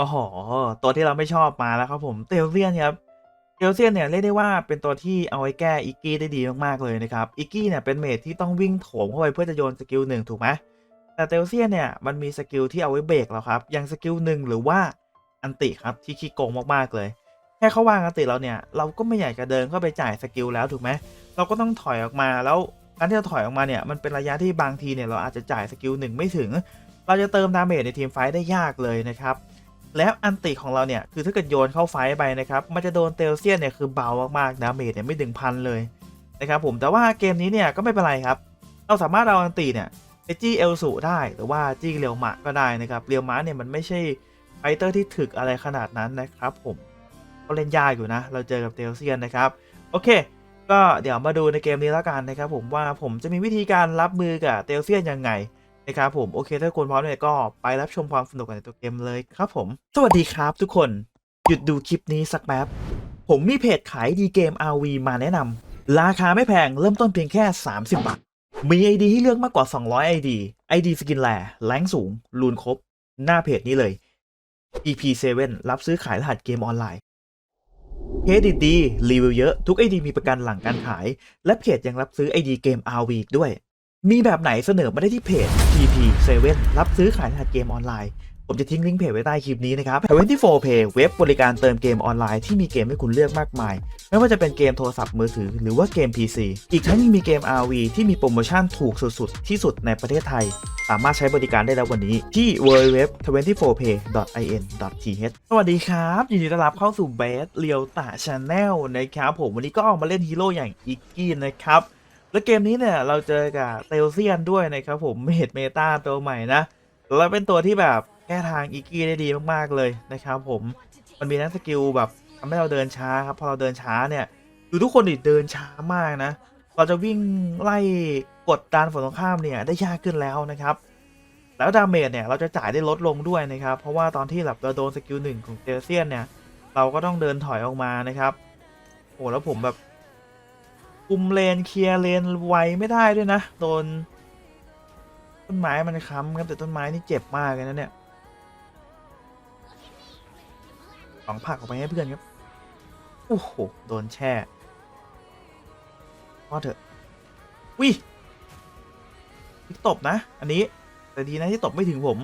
โอ้โห ตัวที่เราไม่ชอบมาแล้วครับผมเตลเซียนครับเตลเซียนเนี่ยเรียกได้ว่าเป็นตัวที่เอาไว้แก้อิกกี้ได้ดีมากๆเลยนะครับอิกกี้เนี่ยเป็นเมจที่ต้องวิ่งโถมเข้าไปเพื่อจะโยนสกิลหนึ่งถูกไหมแต่เตลเซียนเนี่ยมันมีสกิลที่เอาไว้เบรกแล้วครับอย่างสกิลหนึ่งหรือว่าอันติครับที่ขี้โกงมากๆเลยแค่เขาวางอันติเราเนี่ยเราก็ไม่อยากจะเดินเข้าไปจ่ายสกิลแล้วถูกไหมเราก็ต้องถอยออกมาแล้วการที่เราถอยออกมาเนี่ยมันเป็นระยะที่บางทีเนี่ยเราอาจจะจ่ายสกิลหนึ่งไม่ถึง เราจะเติมดาเมจในทีมไฟท์ได้ยากเลยนะครับ แล้วอันติของเราเนี่ยคือถ้าเกิดโยนเข้าไฟไปนะครับมันจะโดนเตลเซียนเนี่ยคือเบามากๆดาเมจเนี่ยไม่ถึงพันเลยนะครับผมแต่ว่าเกมนี้เนี่ยก็ไม่เป็นไรครับ เราสามารถเอาอันติเนี่ยไปจี้เอลสูได้หรือว่าจี้เรียวมะก็ได้นะครับเรียวมะเนี่ยมันไม่ใช่ไฟเตอร์ที่ถึกอะไรขนาดนั้นนะครับผมก็เล่นยากอยู่นะ เราเจอกับเตลเซียนนะครับโอเค ก็เดี๋ยวมาดูในเกมนี้แล้วกันนะครับผมว่าผมจะมีวิธีการรับมือกับเตลเซียนยังไง นะครับผมโอเคถ้าคนพร้อมเนี่ยก็ไปรับชมความสนุกกันในตัวเกมเลยครับผม สวัสดีครับทุกคนหยุดดูคลิปนี้สักแป๊บ ผมมีเพจขายดีเกม RV มาแนะนำราคาไม่แพงเริ่มต้นเพียงแค่ 30 บาท มี ID ให้เลือกมากกว่า 200 ID ID สกินแลแรงสูงรูนครบ หน้าเพจนี้เลย EP7 รับซื้อขายรหัสเกมออนไลน์เพจดีๆรีวิวเยอะทุก ID มีประกันหลังการขาย และเพจยังรับซื้อ ID เกม RV อีกด้วย มีแบบไหนเสนอมาได้ที่เพจ TP7 รับซื้อขายรหัสเกมออนไลน์ ผมจะทิ้งลิงก์เพจไว้ใต้คลิปนี้นะครับ 24 Pay เว็บบริการเติมเกมออนไลน์ที่มีเกมให้คุณเลือกมากมาย ไม่ว่าจะเป็นเกมโทรศัพท์มือถือหรือว่าเกม PC อีกทั้งยังมีเกม RV ที่มีโปรโมชั่นถูกสุดๆ ที่สุดในประเทศไทย สามารถใช้บริการได้แล้ววันนี้ที่ www.24pay.in.th สวัสดีครับ ยินดีต้อนรับเข้าสู่เบสเรียวตาชาแนลนะครับผมวันนี้ก็ออกมาเล่นฮีโร่อย่างอิกกี้นะครับ แล้วเกมนี้เนี่ยเราเจอกับเตลเซียนด้วยนะครับผมเมดเมตาตัวใหม่นะแล้วเป็นตัวที่แบบแก้ทางอีกี้ได้ดีมากๆเลยนะครับผมมันมีนักสกิลแบบทำให้เราเดินช้าครับพอเราเดินช้าเนี่ยดูทุกคนดิเดินช้ามากนะเราจะวิ่งไล่กดดันฝั่งตรงข้ามเนี่ยได้ยากขึ้นแล้วนะครับ แล้วดาเมจเนี่ยเราจะจ่ายได้ลดลงด้วยนะครับ เพราะว่าตอนที่แบบเราโดนสกิลหนึ่งของเจเซียนเนี่ยเราก็ต้องเดินถอยออกมานะครับโอ้แล้วผมแบบ คุมเลนเคลียร์เลนไวไม่ได้ด้วยนะโดนต้นไม้มันค้ำครับแต่ต้นไม้นี่เจ็บมากเลยนะเนี่ยสองผักออกไปให้เพื่อนครับโอ้โหโดนแช่พอเถอะวิที่ตบนะ อันนี้ แต่ดีนะที่ตบไม่ถึงผม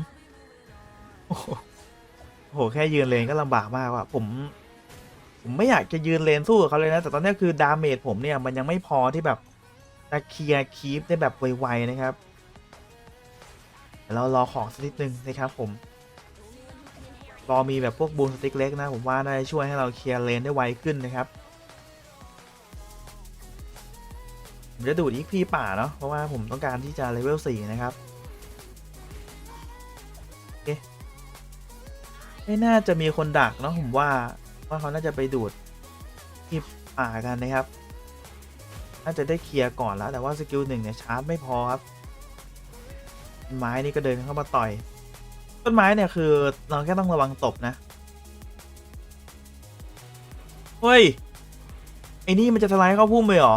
โอ้โหแค่ยืนเลนก็ลำบากมากว่ะผม ผมไม่อยากจะยืนเลนสู้กับเขาเลยนะ แต่ตอนนี้คือดาเมจผมเนี่ยมันยังไม่พอที่แบบจะเคลียร์คีปได้แบบไวๆนะครับเดี๋ยวเรารอของสักนิดนึงนะครับผม รอมีแบบพวกบูมสติ๊กเล็กนะ ผมว่าได้ช่วยให้เราเคลียร์เลนได้ไวขึ้นนะครับผมจะดูดอีกพีป่าเนาะเพราะว่าผมต้องการที่จะเลเวล4นะครับโอเคไม่น่าจะมีคนดักเนาะผมว่า ว่าเขาน่าจะไปดูดที่ป่ากันนะครับ น่าจะได้เคลียร์ก่อนแล้ว แต่ว่าสกิลหนึ่งเนี่ยชาร์จไม่พอครับไม้นี่ก็เดินเข้ามาต่อย ต้นไม้เนี่ยคือเราแค่ต้องระวังตบนะ เฮ้ย ไอ้นี่มันจะสไลด์เข้าพุ่มไปเหรอ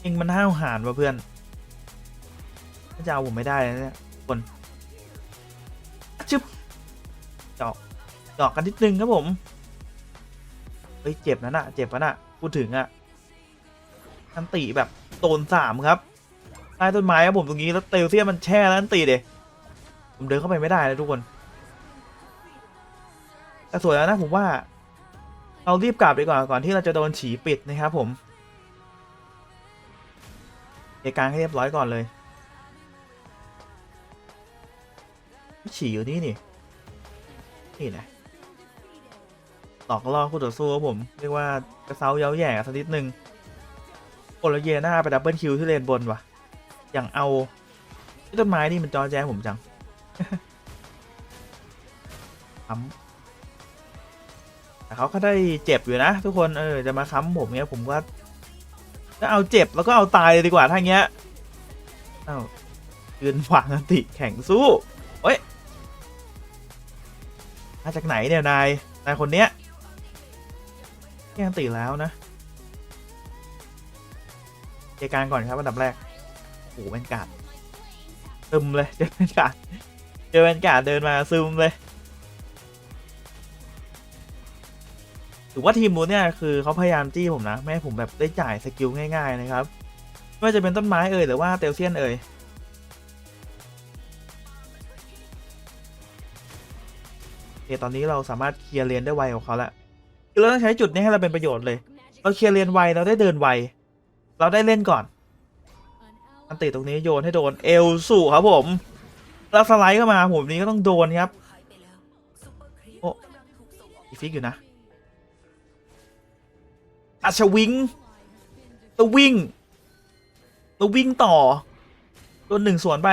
เองมันห้าวหาญว่ะเพื่อนจะเอาผมไม่ได้นะเนี่ยคนชึบเจาะ เจาะกันนิดนึงครับผม เฮ้ย เจ็บนะน่ะ เจ็บนะน่ะ พูดถึงอะทันติแบบโดนสามครับใต้ต้นไม้ครับผมตรงนี้แล้วเตลเซียมันแช่แล้วนั่นตีเดผมเดินเข้าไปไม่ได้นะทุกคน แต่สวยแล้วนะผมว่า เรารีบกลับดีกว่าก่อนที่เราจะโดนฉีปิดนะครับผมเหตุการณ์ให้เรียบร้อยก่อนเลยฉีอยู่นี่นี่นี่นะ หลอกล่อคู่ต่อสู้ครับผม เรียกว่ากระเซาเย้าแย่สักนิดนึงโอลเยน่าไปดับเบิลคิวที่เลนบนว่ะ อย่างเอาต้นไม้นี่มันจอแจผมจังค้ำแต่เขาก็ได้เจ็บอยู่นะ ทุกคนเออจะมาค้ำผมเนี้ยผมก็ก็เอาเจ็บแล้วก็เอาตายเลยดีกว่าถ้าเงี้ยเอ้ายืนขวางอติแข่งสู้เฮ้ยมาจากไหนเนี่ยนายนายคนเนี้ย แกงตื่นแล้วนะเจอการก่อนครับอันดับแรกโอ้โหแวนการดซึมเลยเจอแวนการดเจอแวนการดเดินมาซึมเลยถือว่าทีมมูนเนี่ยคือเขาพยายามจี้ผมนะ ไม่ให้ผมแบบได้จ่ายสกิลง่ายๆนะครับไม่ว่าจะเป็นต้นไม้เอ่ยหรือว่าเตลเซียนเอ่ยโอเคตอนนี้เราสามารถเคลียร์เลนได้ไวกว่าเขาแล้ว คือเราต้องใช้จุดนี้ให้เราเป็นประโยชน์เลย เราเคลียร์เลนไวเราได้เดินไว เราได้เล่นก่อน อันติตรงนี้โยนให้โดนเอลสู่ครับผมแล้วสไลด์เข้ามาผมนี้ก็ต้องโดนครับโอ้อีฟิกอยู่นะอาชวิงตัววิ่งตัววิ่งต่อตัวหนึ่งสวนไป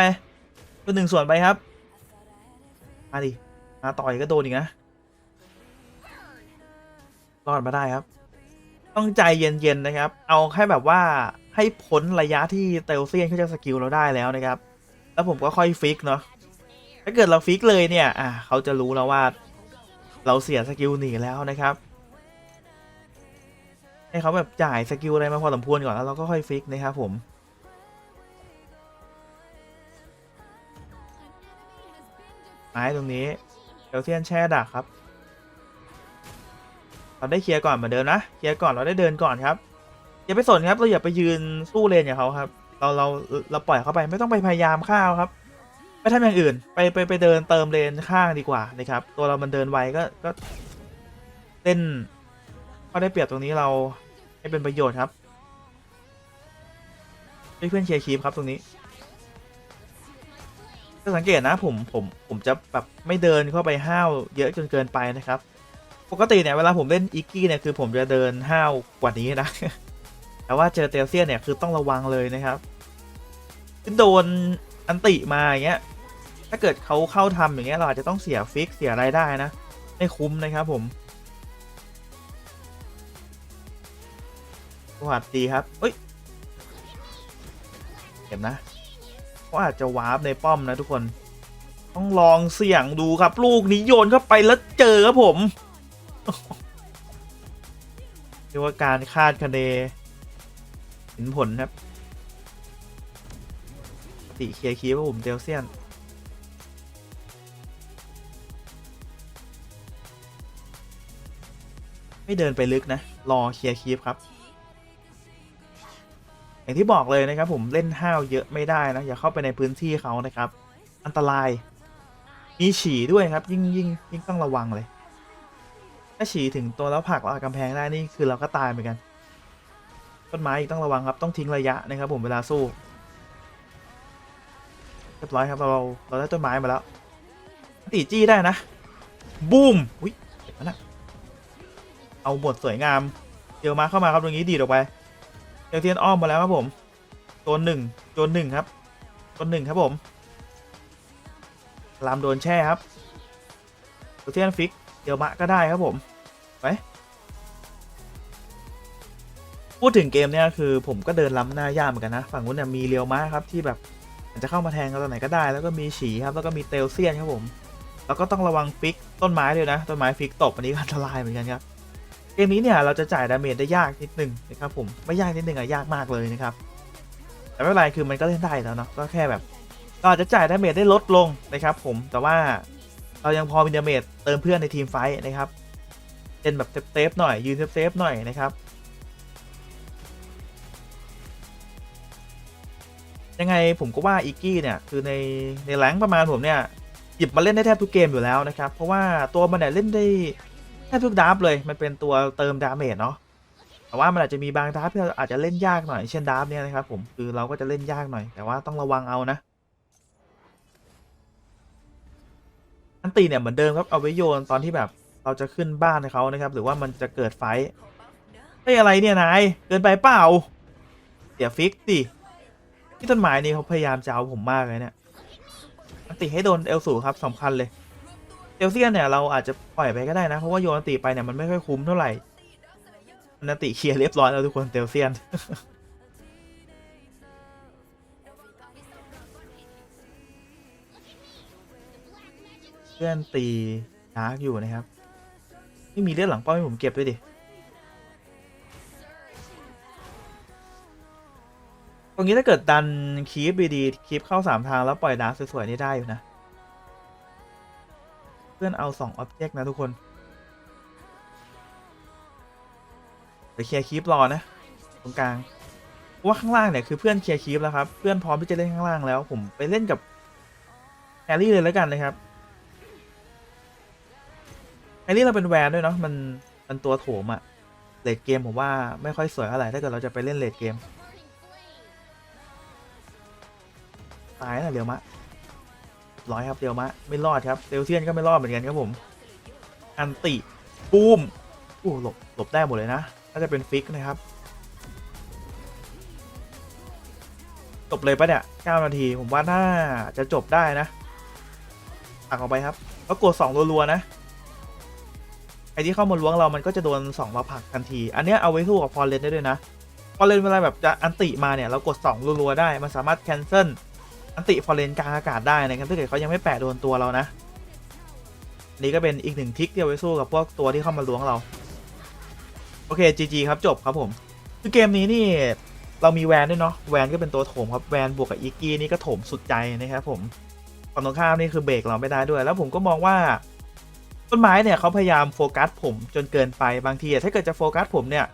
ตัวหนึ่งสวนไปครับ มาดิมาต่อยก็โดนอีกนะ รอดมาได้ครับ ต้องใจเย็นๆนะครับ เอาแค่แบบว่าให้พ้นระยะที่เตลเซียนเขาจะสกิลเราได้แล้วนะครับ แล้วผมก็ค่อยฟิกเนาะถ้าเกิดเราฟิกเลยเนี่ย อะเขาจะรู้แล้วว่า เราเสียสกิลหนีแล้วนะครับ ให้เขาแบบจ่ายสกิลอะไรมาพอสมควรก่อนแล้วเราก็ค่อยฟิกนะครับผมไม้ตรงนี้เดลเซียนแช่ดักครับ เราได้เคลียร์ก่อนเหมือนเดิมนะเคลียร์ก่อนเราได้เดินก่อนครับอย่าไปสนครับเราอย่าไปยืนสู้เลนอย่างเขาครับ เราเราเราปล่อยเขาไปไม่ต้องไปพยายามฆ่าเขาครับไปทำอย่างอื่นไปไปไปเดินเติมเลนข้างดีกว่านะครับ ตัวเรามันเดินไวก็ก็เล่นก็ได้เปรียบตรงนี้เราให้เป็นประโยชน์ครับให้เพื่อนเคลียร์คีปครับตรงนี้จะสังเกตนะผมผมผมจะแบบไม่เดินเข้าไปห้าวเยอะจนเกินไปนะครับ ปกติเนี่ยเวลาผมเล่นอีกกี้เนี่ยคือผมจะเดินห้าวกว่านี้นะ แต่ว่าเจอเตลเซียนเนี่ยคือต้องระวังเลยนะครับโดนอันติมาอย่างเงี้ย ถ้าเกิดเขาเข้าทำอย่างเงี้ยเราอาจจะต้องเสียฟิกเสียรายได้นะ ไม่คุ้มนะครับผมสวัสดีครับเอ้ยเห็นนะเขาอาจจะวาร์ปในป้อมนะทุกคน ต้องลองเสี่ยงดูครับ ลูกนี้โยนเข้าไปแล้วเจอครับผม เรียกว่าการคาดคะเนเห็นผลครับติเคลียร์คีว่าผมเดลเซียนไม่เดินไปลึกนะ รอเคลียร์คีฟครับ อย่างที่บอกเลยนะครับ ผมเล่นห้าวเยอะไม่ได้นะ อย่าเข้าไปในพื้นที่เขานะครับ อันตราย มีฉี่ด้วยครับ ยิ่งยิ่งยิ่งต้องระวังเลย ถ้าฉี่ถึงตัวแล้วผักเรากำแพงได้นี่คือเราก็ตายเหมือนกันต้นไม้อีกต้องระวังครับต้องทิ้งระยะนะครับผมเวลาสู้เรียบร้อยครับเราเราได้ต้นไม้มาแล้วตีจี้ได้นะบูมอุ้ยเห็นไหมนะเอาหมดสวยงามเจอมาเข้ามาครับตรงนี้ดีดออกไปเจอเทียนอ้อมมาแล้วครับผมตัวหนึ่งตัวหนึ่งครับตัวหนึ่งครับผมลามโดนแช่ครับตัวเทียนฟิก เดี๋ยวมะก็ได้ครับผมไปพูดถึงเกมเนี้ยคือผมก็เดินล้ำหน้ายากเหมือนกันนะ ฝั่งนู้นเนี่ยมีเรียวมะครับที่แบบมันจะเข้ามาแทงเราตอนไหนก็ได้ แล้วก็มีฉีครับแล้วก็มีเตลเซียนครับผม แล้วก็ต้องระวังฟิกต้นไม้ด้วยนะต้นไม้ฟิกตบอันนี้ก็อันตรายเหมือนกันครับเกมนี้เนี่ยเราจะจ่ายดาเมจได้ยากนิดนึงนะครับผมไม่ยากนิดนึงอะยากมากเลยนะครับแต่ไม่เป็นไรคือมันก็เล่นได้แล้วเนาะก็แค่แบบก็อาจจะจ่ายดาเมจได้ลดลงนะครับผมแต่ว่า เรายังพอมีดาเมจเติมเพื่อนในทีมไฟท์นะครับเป็นแบบเซฟๆหน่อย ยืนเซฟๆหน่อยนะครับ ยังไงผมก็ว่าอีกกี้เนี่ย คือในในแรงประมาณผมเนี่ย หยิบมาเล่นได้แทบทุกเกมอยู่แล้วนะครับ เพราะว่าตัวมันเนี่ยเล่นได้แทบทุกดาฟเลยมันเป็นตัวเติมดาเมจเนาะแต่ว่ามันอาจจะมีบางดาฟที่เราอาจจะเล่นยากหน่อย เช่นดาฟเนี่ยนะครับผมคือเราก็จะเล่นยากหน่อย แต่ว่าต้องระวังเอานะ อันตีเนี่ยเหมือนเดิมครับเอาไว้โยนตอนที่แบบเราจะขึ้นบ้านเขานะครับ หรือว่ามันจะเกิดไฟท์เฮ้อะไรเนี่ยนายเกินไปเปล่าเดี๋ยวฟิกดิที่ต้นไม้นี่เขาพยายามจะเอาผมมากเลยเนี่ยอันติให้โดนเอลสูครับสำคัญเลยเอลเซียนเนี่ยเราอาจจะปล่อยไปก็ได้นะเพราะว่าโยนอันติไปเนี่ยมันไม่ค่อยคุ้มเท่าไหร่อันติเคลียร์เรียบร้อยแล้วทุกคนเตลเซียน เพื่อนตีดาร์กอยู่นะครับ ไม่มีเลือดหลังป้อมให้ผมเก็บด้วยดิ ตรงนี้ถ้าเกิดดันคีฟดีๆคีฟเข้าสามทางแล้วปล่อยดาร์กสวยๆนี่ได้อยู่นะ เพื่อนเอาสองออบเจกต์นะทุกคนเดี๋ยวเคลียร์คลิปรอนะ ตรงกลางว่าข้างล่างเนี่ยคือเพื่อนเคลียร์คลิปแล้วครับ เพื่อนพร้อมที่จะเล่นข้างล่างแล้ว ผมไปเล่นกับแฮร์รี่เลยแล้วกันนะครับ แฮร์รี่เราเป็นแวนด้วยเนาะมันมันตัวโถมอะเลดเกมผมว่าไม่ค่อยสวยเท่าไหร่ถ้าเกิดเราจะไปเล่นเลดเกม ตายนะเรียวมะร้อยครับเรียวมะไม่รอดครับเซลเซียนก็ไม่รอดเหมือนกันครับผม อันติบูมอู้หลบหลบได้หมดเลยนะน่าจะเป็นฟิกนะครับจบเลยปะเนี่ย 9 นาที ผมว่าน่าจะจบได้นะตักออกไปครับ แล้วกด2รัวๆนะ ไอที่เข้ามาล้วงเรามันก็จะโดน2มาผลักทันที อันเนี้ยเอาไว้สู้กับฟอร์เรนได้ด้วยนะฟอร์เรนเวลาแบบจะอันติมาเนี่ยเรากด2รัวๆได้ มันสามารถแคนเซิลอันติฟอร์เรนกลางอากาศได้นะครับถ้าเกิดเขายังไม่แปะโดนตัวเรานะนี่ก็เป็นอีกหนึ่งทิกที่เอาไว้สู้กับพวกตัวที่เข้ามาล้วงเรา โอเค GG ครับจบครับผมคือเกมนี้นี่เรามีแวนด้วยเนาะแวนก็เป็นตัวโถมครับแวนบวกกับอีกี้นี่ก็โถมสุดใจนะครับผมฝั่งตรงข้ามนี่คือเบรกเราไม่ได้ด้วย แล้วผมก็มองว่า ต้นไม้เนี่ยเขาพยายามโฟกัสผมจนเกินไปบางทีถ้าเกิดจะโฟกัสผมเนี่ย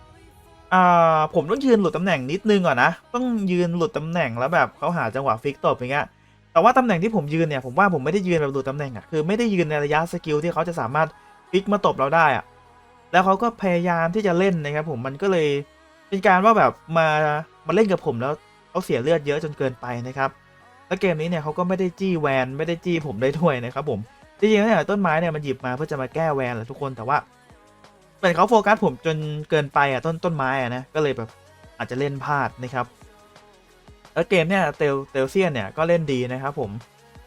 อ่าผมต้องยืนหลุดตำแหน่งนิดนึงก่อนนะต้องยืนหลุดตำแหน่งแล้วแบบเขาหาจังหวะฟิกตบอย่างเงี้ยแต่ว่าตำแหน่งที่ผมยืนเนี่ยผมว่าผมไม่ได้ยืนแบบหลุดตำแหน่งอะคือไม่ได้ยืนในระยะสกิลที่เขาจะสามารถฟิกมาตบเราได้อะแล้วเขาก็พยายามที่จะเล่นนะครับผมมันก็เลยเป็นการว่าแบบมามาเล่นกับผมแล้วเขาเสียเลือดเยอะจนเกินไปนะครับแล้วเกมนี้เนี่ยเขาก็ไม่ได้จี้แวนไม่ได้จี้ผมได้ด้วยนะครับผม จริงๆแล้วเนี่ยต้นไม้เนี่ยมันหยิบมาเพื่อจะมาแก้แวนแหละทุกคนแต่ว่าเหมือนเขาโฟกัสผมจนเกินไปอะต้นต้นไม้อะนะก็เลยแบบอาจจะเล่นพลาดนะครับแล้วเกมเนี่ยเตลเตลเซียนเนี่ยก็เล่นดีนะครับผม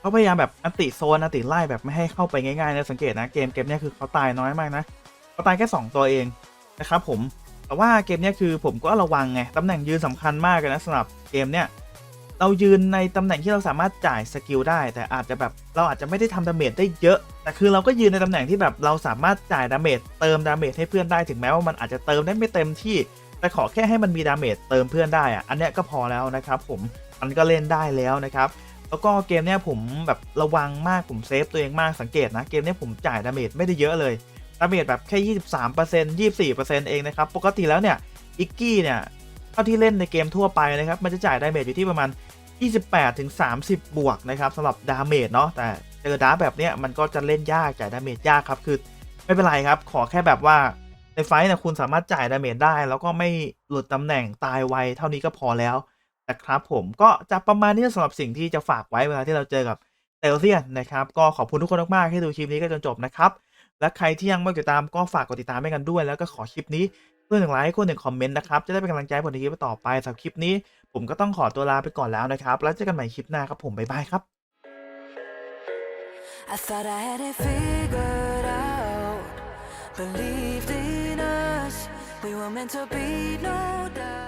เขาพยายามแบบอันติโซนอันติไล่แบบไม่ให้เข้าไปง่ายๆนะสังเกตนะเกมเกมเนี่ยคือเขาตายน้อยมากนะเขาตายแค่2ตัวเองนะครับผมแต่ว่าเกมเนี่ยคือผมก็ระวังไงตำแหน่งยืนสำคัญมากเลยนะสำหรับเกมเนี่ย เรายืนในตำแหน่งที่เราสามารถจ่ายสกิลได้ แต่อาจจะแบบเราอาจจะไม่ได้ทำดาเมจได้เยอะ แต่คือเราก็ยืนในตำแหน่งที่แบบเราสามารถจ่ายดาเมจเติมดาเมจให้เพื่อนได้ถึงแม้ว่ามันอาจจะเติมได้ไม่เต็มที่ แต่ขอแค่ให้มันมีดาเมจเติมเพื่อนได้อะอันเนี้ยก็พอแล้วนะครับผมมันก็เล่นได้แล้วนะครับแล้วก็เกมเนี้ยผมแบบระวังมากผมเซฟตัวเองมากสังเกตนะเกมเนี้ยผมจ่ายดาเมจไม่ได้เยอะเลยดาเมจแบบแค่ 23% 24%เองนะครับปกติแล้วเนี่ยอิกกี้เนี่ยเท่าที่เล่นในเกมทั่วไปนะครับมันจะจ่ายดาเมจอยู่ที่ประมาณ 28 ถึง 30 บวกนะครับสำหรับดาเมจเนาะแต่เจอดาแบบเนี้ยมันก็จะเล่นยากจ่ายดาเมจยากครับคือไม่เป็นไรครับ ขอแค่แบบว่าในไฟท์เนี่ยคุณสามารถจ่ายดาเมจได้ แล้วก็ไม่หลุดตำแหน่งตายไวเท่านี้ก็พอแล้วนะครับผมก็จะประมาณนี้สำหรับสิ่งที่จะฝากไว้เวลาที่เราเจอกับเตลเซียนนะครับก็ขอบคุณทุกคนมากๆที่ดูคลิปนี้ก็จนจบนะครับและใครที่ยังไม่กดติดตามก็ฝากกดติดตามให้กันด้วย แล้วก็ขอคลิปนี้เพื่อนหนึ่งไลค์คนหนึ่งคอมเมนต์นะครับจะได้เป็นกำลังใจให้ผมในคลิปต่อไปสำหรับคลิปนี้ ผมก็ต้องขอตัวลาไปก่อนแล้วนะครับ แล้วเจอกันใหม่คลิปหน้าครับผม บ๊ายบายครับ I thought I had it figured out. Believed in us, we were meant to be, no doubt.